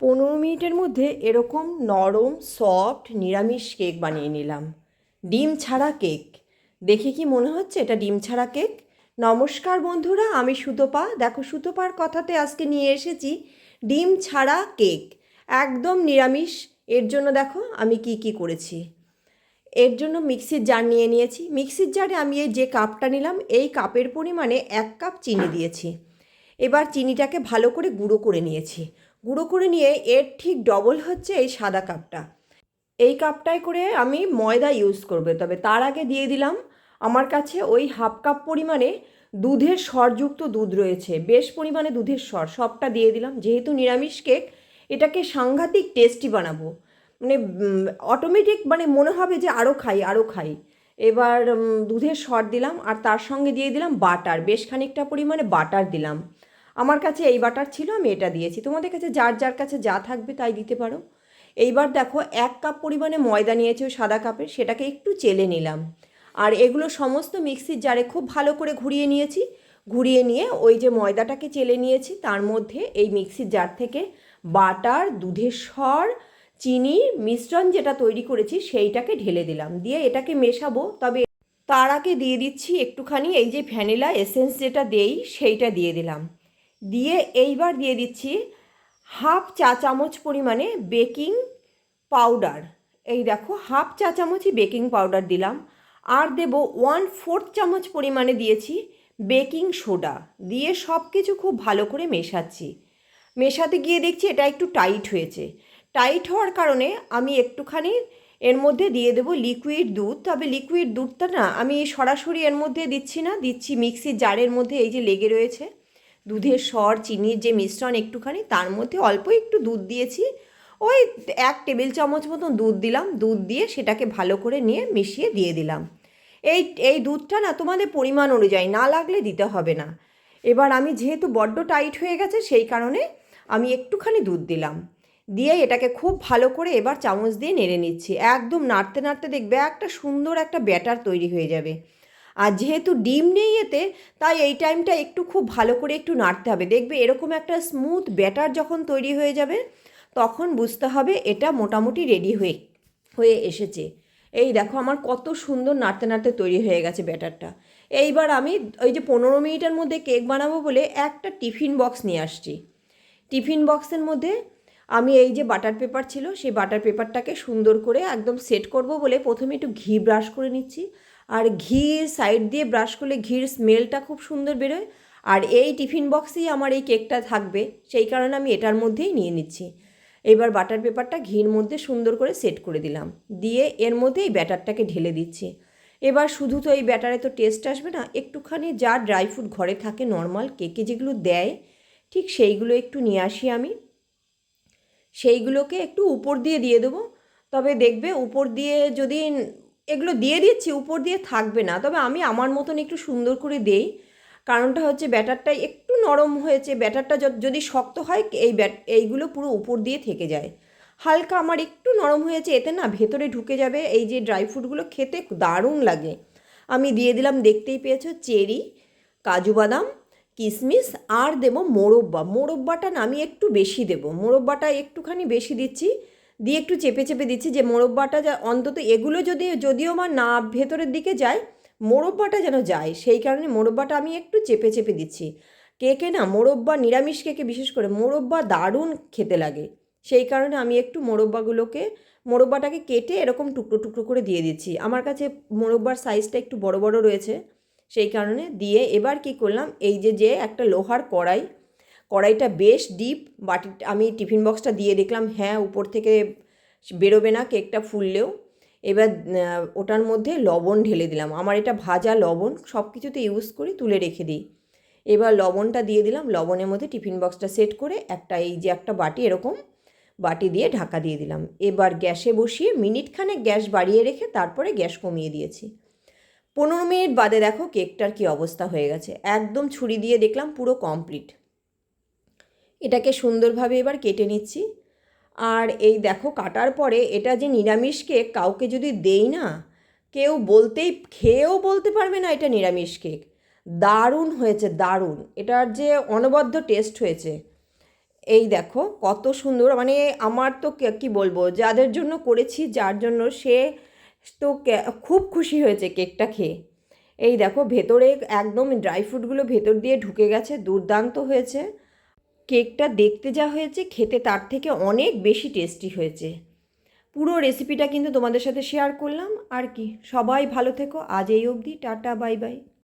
পনেরো মিনিটের মধ্যে এরকম নরম সফট নিরামিষ কেক বানিয়ে নিলাম। ডিম ছাড়া কেক। দেখে কি মনে হচ্ছে এটা ডিম ছাড়া কেক? নমস্কার বন্ধুরা, আমি সুতপা। দেখো, সুতপার কথাতে আজকে নিয়ে এসেছি ডিম ছাড়া কেক। একদম নিরামিষ। এর জন্য দেখো আমি কি কি করেছি। এর জন্য মিক্সির জার নিয়ে নিয়েছি। মিক্সির জারে আমি এই যে কাপটা নিলাম, এই কাপের পরিমাণে এক কাপ চিনি দিয়েছি। এবার চিনিটাকে ভালো করে গুঁড়ো করে নিয়েছি। গুঁড়ো করে নিয়ে এর ঠিক ডবল হচ্ছে এই সাদা কাপটা। এই কাপটায় করে আমি ময়দা ইউজ করবে, তবে তার আগে দিয়ে দিলাম আমার কাছে ওই হাফ কাপ পরিমাণে দুধের স্বরযুক্ত দুধ রয়েছে, বেশ পরিমাণে দুধের স্বর, সবটা দিয়ে দিলাম। যেহেতু নিরামিষ কেক, এটাকে সাংঘাতিক টেস্টি বানাবো। মানে অটোমেটিক মানে মনে হবে যে আরও খাই আরও খাই। এবার দুধের স্বর দিলাম আর তার সঙ্গে দিয়ে দিলাম বাটার, বেশ খানিকটা পরিমাণে বাটার দিলাম। আমার কাছে এই বাটার ছিল, আমি এটা দিয়েছি। তোমাদের কাছে যার যার কাছে যা থাকবে তাই দিতে পারো। এইবার দেখো, এক কাপ পরিমাণে ময়দা নিয়েছি সাদা কাপের, সেটাকে একটু চেলে নিলাম। আর এগুলো সমস্ত মিক্সির জারে খুব ভালো করে ঘুরিয়ে নিয়েছি। ঘুরিয়ে নিয়ে ওই যে ময়দাটাকে চেলে নিয়েছি, তার মধ্যে এই মিক্সির জার থেকে বাটার, দুধের সর চিনির মিশ্রণ যেটা তৈরি করেছি, সেইটাকে ঢেলে দিলাম। দিয়ে এটাকে মেশাবো, তবে তার আগে দিয়ে দিচ্ছি একটুখানি এই যে ভ্যানিলা এসেন্স যেটা দেই, সেইটা দিয়ে দিলাম। দিয়ে এইবার দিয়ে দিচ্ছি হাফ চা চামচ পরিমাণে বেকিং পাউডার। এই দেখো, হাফ চা চামচই বেকিং পাউডার দিলাম। আর দেব ওয়ান ফোর্থ চামচ পরিমাণে দিয়েছি বেকিং সোডা। দিয়ে সব কিছু খুব ভালো করে মেশাচ্ছি। মেশাতে গিয়ে দেখছি এটা একটু টাইট হয়েছে। টাইট হওয়ার কারণে আমি একটুখানি এর মধ্যে দিয়ে দেবো লিকুইড দুধ। তবে লিকুইড দুধটা না, আমি সরাসরি এর মধ্যে দিচ্ছি না, দিচ্ছি মিক্সির জারের মধ্যে এই যে লেগে রয়েছে। দুধের সর, চিনির যে মিশ্রণ একটুখানি, তার মধ্যে অল্প একটু দুধ দিয়েছি। ওই এক টেবিল চামচ মতন দুধ দিলাম। দুধ দিয়ে সেটাকে ভালো করে নিয়ে মিশিয়ে দিয়ে দিলাম। এই এই দুধটা না তোমাদের পরিমাণ অনুযায়ী, না লাগলে দিতে হবে না। এবার আমি যেহেতু বড্ড টাইট হয়ে গেছে, সেই কারণে আমি একটুখানি দুধ দিলাম। দিয়ে এটাকে খুব ভালো করে এবার চামচ দিয়ে নেড়ে নিচ্ছি। একদম নাড়তে নাড়তে দেখবে একটা সুন্দর একটা ব্যাটার তৈরি হয়ে যাবে। আর যেহেতু ডিম নেই এতে, তাই এই টাইমটা একটু খুব ভালো করে একটু নাড়তে হবে। দেখবে এরকম একটা স্মুথ ব্যাটার যখন তৈরি হয়ে যাবে, তখন বুঝতে হবে এটা মোটামুটি রেডি হয়ে হয়ে এসেছে। এই দেখো আমার কত সুন্দর নাড়তে নাড়তে তৈরি হয়ে গেছে ব্যাটারটা। এইবার আমি ওই যে পনেরো মিনিটের মধ্যে কেক বানাবো বলে একটা টিফিন বক্স নিয়ে আসছি। টিফিন বক্সের মধ্যে আমি এই যে বাটার পেপার ছিল, সেই বাটার পেপারটাকে সুন্দর করে একদম সেট করব বলে প্রথমে একটু ঘি ব্রাশ করে নিচ্ছি। আর ঘি সাইড দিয়ে ব্রাশ করলে ঘির স্মেলটা খুব সুন্দর বেরোয়। আর এই টিফিন বক্সেই আমার এই কেকটা থাকবে, সেই কারণে আমি এটার মধ্যেই নিয়ে নিচ্ছি। এবার বাটার পেপারটা ঘির মধ্যে সুন্দর করে সেট করে দিলাম। দিয়ে এর মধ্যে এই ব্যাটারটাকে ঢেলে দিচ্ছি। এবার শুধু তো এই ব্যাটারে তো টেস্ট আসবে না, একটুখানি যা ড্রাই ফ্রুট ঘরে থাকে নর্মাল কেকে যেগুলো দেয়, ঠিক সেইগুলো একটু নিয়ে আসি আমি। সেইগুলোকে একটু উপর দিয়ে দিয়ে দেবো। তবে দেখবে উপর দিয়ে যদি এগুলো দিয়ে দিচ্ছি উপর দিয়ে থাকবে না। তবে আমি আমার মতন একটু সুন্দর করে দেই। কারণটা হচ্ছে ব্যাটারটা একটু নরম হয়েছে, ব্যাটারটা যদি শক্ত হয়, এই ব্যাট, এইগুলো পুরো উপর দিয়ে থেকে যায়। হালকা আমার একটু নরম হয়েছে, এতে না ভেতরে ঢুকে যাবে, এই যে ড্রাই ফ্রুটগুলো খেতে দারুণ লাগে। আমি দিয়ে দিলাম, দেখতেই পেয়েছ, চেরি, কাজু বাদাম কিশমিশ আর দেব মোরব্বা। মোরব্বাটা না আমি একটু বেশি দেব। মোরব্বাটা একটুখানি বেশি দিচ্ছি। দিয়ে একটু চেপে চেপে দিচ্ছি যে মোরব্বাটা যা অন্তত এগুলো যদি, যদিও আমার না ভেতরের দিকে যায়, মোরব্বাটা যেন যায়, সেই কারণে মোরব্বাটা আমি একটু চেপে চেপে দিচ্ছি। কেকে না মোরব্বা, নিরামিষ কেকে বিশেষ করে মোরব্বা দারুণ খেতে লাগে, সেই কারণে আমি একটু মোরব্বাগুলোকে, মোরব্বাটাকে কেটে এরকম টুকরো টুকরো করে দিয়ে দিচ্ছি। আমার কাছে মোরব্বার সাইজটা একটু বড় বড় রয়েছে, সেই কারণে দিয়ে এবার কি করলাম, এই যে যে একটা লোহার কড়াই কড়াইটা বেশ ডিপ বাটি, আমি টিফিন বক্সটা দিয়ে দেখলাম হ্যাঁ উপর থেকে বেরোবে না, কেকটা ফুললেও। এবার ওটার মধ্যে লবণ ঢেলে দিলাম। আমার এটা ভাজা লবণ সব কিছুতে ইউজ করি, তুলে রেখে দিই। এবার লবণটা দিয়ে দিলাম, লবণের মধ্যে টিফিন বক্সটা সেট করে একটা, এই যে একটা বাটি, এরকম বাটি দিয়ে ঢাকা দিয়ে দিলাম। এবার গ্যাসে বসিয়ে মিনিটখানে গ্যাস বাড়িয়ে রেখে তারপরে গ্যাস কমিয়ে দিয়েছি। পনেরো মিনিট বাদে দেখো, কেকটার কি অবস্থা হয়ে গেছে। একদম ছুরি দিয়ে দেখলাম, পুরো কমপ্লিট এটাকে সুন্দরভাবে এবার কেটে নিচ্ছি। আর এই দেখো কাটার পরে এটা যে নিরামিষ কেক কাউকে যদি দেই না, কেউ বলতেই, খেয়েও বলতে পারবে না এটা নিরামিষ কেক দারুণ হয়েছে, দারুণ। এটার যে অনবদ্য টেস্ট হয়েছে। এই দেখো কত সুন্দর মানে আমার তো কে- কি বলব, যাদের জন্য করেছি, যার জন্য সে তো খুব খুশি হয়েছে কেকটা খেয়ে। এই দেখো ভেতরে একদম ড্রাই ফ্রুটগুলো ভেতর দিয়ে ঢুকে গেছে, দুর্দান্ত হয়েছে। কেকটা দেখতে যা হয়েছে, খেতে তার থেকে অনেক বেশি টেস্টি হয়েছে। পুরো রেসিপিটা কিন্তু তোমাদের সাথে শেয়ার করলাম। আর কি, সবাই ভালো থেকো। আজ এই অবধি, টাটা বাই বাই